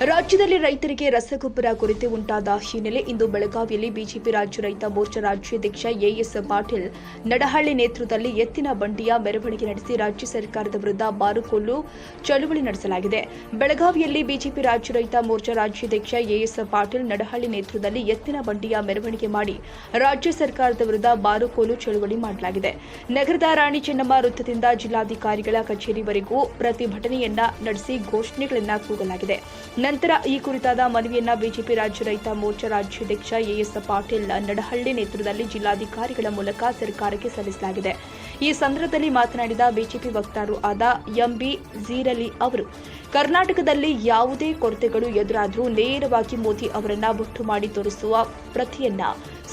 ರಾಜ್ಯದಲ್ಲಿ ರೈತರಿಗೆ ರಸಗೊಬ್ಬರ ಕೊರತೆ ಉಂಟಾದ ಹಿನ್ನೆಲೆ ಇಂದು ಬೆಳಗಾವಿಯಲ್ಲಿ ಬಿಜೆಪಿ ರಾಜ್ಯ ರೈತ ಮೋರ್ಚಾ ರಾಜ್ಯಾಧ್ಯಕ್ಷ ಎಎಸ್ ಪಾಟೀಲ್ ನಡಹಳ್ಳಿ ನೇತೃತ್ವದಲ್ಲಿ ಎತ್ತಿನ ಬಂಡಿಯ ಮೆರವಣಿಗೆ ನಡೆಸಿ ರಾಜ್ಯ ಸರ್ಕಾರದ ವಿರುದ್ಧ ಬಾರುಕೋಲು ಚಳುವಳಿ ನಡೆಸಲಾಗಿದೆ. ಬೆಳಗಾವಿಯಲ್ಲಿ ಬಿಜೆಪಿ ರಾಜ್ಯ ರೈತ ಮೋರ್ಚಾ ರಾಜ್ಯಾಧ್ಯಕ್ಷ ಎಎಸ್ ಪಾಟೀಲ್ ನಡಹಳ್ಳಿ ನೇತೃತ್ವದಲ್ಲಿ ಎತ್ತಿನ ಬಂಡಿಯ ಮೆರವಣಿಗೆ ಮಾಡಿ ರಾಜ್ಯ ಸರ್ಕಾರದ ವಿರುದ್ಧ ಬಾರುಕೋಲು ಚಳುವಳಿ ಮಾಡಲಾಗಿದೆ. ನಗರದ ರಾಣಿ ಚೆನ್ನಮ್ಮ ವೃತ್ತದಿಂದ ಜಿಲ್ಲಾಧಿಕಾರಿಗಳ ಕಚೇರಿವರೆಗೂ ಪ್ರತಿಭಟನೆಯನ್ನ ನಡೆಸಿ ಘೋಷಣೆಗಳನ್ನು ಕೂಗಲಾಗಿದೆ. ನಂತರ ಈ ಕುರಿತಾದ ಮನವಿಯನ್ನ ಬಿಜೆಪಿ ರಾಜ್ಯ ರೈತ ಮೋರ್ಚಾ ರಾಜ್ಯಾಧ್ಯಕ್ಷ ಎಎಸ್ ಪಾಟೀಲ್ ನಡಹಳ್ಳಿ ನೇತೃತ್ವದಲ್ಲಿ ಜಿಲ್ಲಾಧಿಕಾರಿಗಳ ಮೂಲಕ ಸರ್ಕಾರಕ್ಕೆ ಸಲ್ಲಿಸಲಾಗಿದೆ. ಈ ಸಂದರ್ಭದಲ್ಲಿ ಮಾತನಾಡಿದ ಬಿಜೆಪಿ ವಕ್ತಾರರು ಆದ ಎಂಬಿ ಜೀರಲಿ ಅವರು, ಕರ್ನಾಟಕದಲ್ಲಿ ಯಾವುದೇ ಕೊರತೆಗಳು ಎದುರಾದರೂ ನೇರವಾಗಿ ಮೋದಿ ಅವರನ್ನ ಬುಟ್ಟು ಮಾಡಿ ತೋರಿಸುವ ಪ್ರತಿಯನ್ನ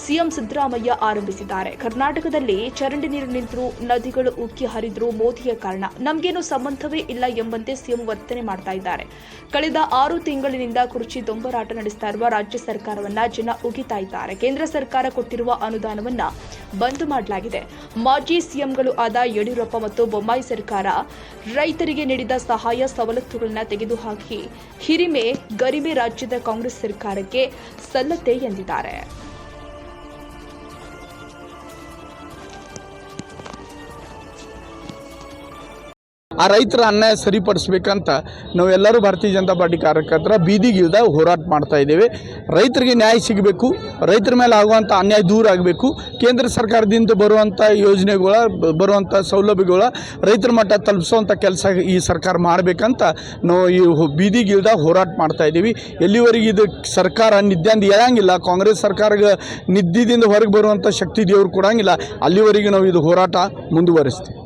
ಸಿಎಂ ಸಿದ್ದರಾಮಯ್ಯ ಆರಂಭಿಸಿದ್ದಾರೆ. ಕರ್ನಾಟಕದಲ್ಲಿ ಚರಂಡಿ ನೀರು ನಿಂತರೂ ನದಿಗಳು ಉಕ್ಕಿ ಹರಿದ್ರು ಮೋದಿಯ ಕಾರಣ ನಮಗೇನು ಸಂಬಂಧವೇ ಇಲ್ಲ ಎಂಬಂತೆ ಸಿಎಂ ವರ್ತನೆ ಮಾಡ್ತಾ ಇದ್ದಾರೆ. ಕಳೆದ ಆರು ತಿಂಗಳಿನಿಂದ ಕುರ್ಚಿ ದೊಂಬರಾಟ ನಡೆಸ್ತಾ ಇರುವ ರಾಜ್ಯ ಸರ್ಕಾರವನ್ನ ಜನ ಉಗಿತಾ ಇದ್ದಾರೆ. ಕೇಂದ್ರ ಸರ್ಕಾರ ಕೊಟ್ಟಿರುವ ಅನುದಾನವನ್ನ ಬಂದ್ ಮಾಡಲಾಗಿದೆ. ಮಾಜಿ ಸಿಎಂಗಳು ಆದ ಯಡಿಯೂರಪ್ಪ ಮತ್ತು ಬೊಮ್ಮಾಯಿ ಸರ್ಕಾರ ರೈತರಿಗೆ ನೀಡಿದ ಸಹಾಯ ಸವಲತ್ತುಗಳನ್ನ ತೆಗೆದುಹಾಕಿ ಹಿರಿಮೆ, ಗರಿಮೆ ರಾಜ್ಯದ ಕಾಂಗ್ರೆಸ್ ಸರ್ಕಾರಕ್ಕೆ ಸಲ್ಲತೆ ಎಂದಿದ್ದಾರೆ. ಆ ರೈತರ ಅನ್ಯಾಯ ಸರಿಪಡಿಸ್ಬೇಕಂತ ನಾವೆಲ್ಲರೂ ಭಾರತೀಯ ಜನತಾ ಪಾರ್ಟಿ ಕಾರ್ಯಕರ್ತರ ಬೀದಿಗಿಲ್ದ ಹೋರಾಟ ಮಾಡ್ತಾ ಇದ್ದೇವೆ. ರೈತರಿಗೆ ನ್ಯಾಯ ಸಿಗಬೇಕು, ರೈತರ ಮೇಲೆ ಆಗುವಂಥ ಅನ್ಯಾಯ ದೂರ ಆಗಬೇಕು. ಕೇಂದ್ರ ಸರ್ಕಾರದಿಂದ ಬರುವಂಥ ಯೋಜನೆಗಳ ಬರುವಂಥ ಸೌಲಭ್ಯಗಳ ರೈತರ ಮಟ್ಟ ತಲುಪಿಸುವಂಥ ಕೆಲಸ ಈ ಸರ್ಕಾರ ಮಾಡಬೇಕಂತ ನಾವು ಈ ಬೀದಿಗಿಲ್ದ ಹೋರಾಟ ಮಾಡ್ತಾ ಇದ್ದೀವಿ. ಎಲ್ಲಿವರೆಗೆ ಇದು ಸರ್ಕಾರ ನಿದ್ಯಾಂದ ಹೇಳಂಗಿಲ್ಲ ಕಾಂಗ್ರೆಸ್ ಸರ್ಕಾರಕ್ಕೆ ನಿದ್ದಿದಿಂದ ಹೊರಗೆ ಬರುವಂಥ ಶಕ್ತಿ ದೇವರು ಕೊಡಂಗಿಲ್ಲ, ಅಲ್ಲಿವರೆಗೆ ನಾವು ಇದು ಹೋರಾಟ ಮುಂದುವರಿಸ್ತೀವಿ.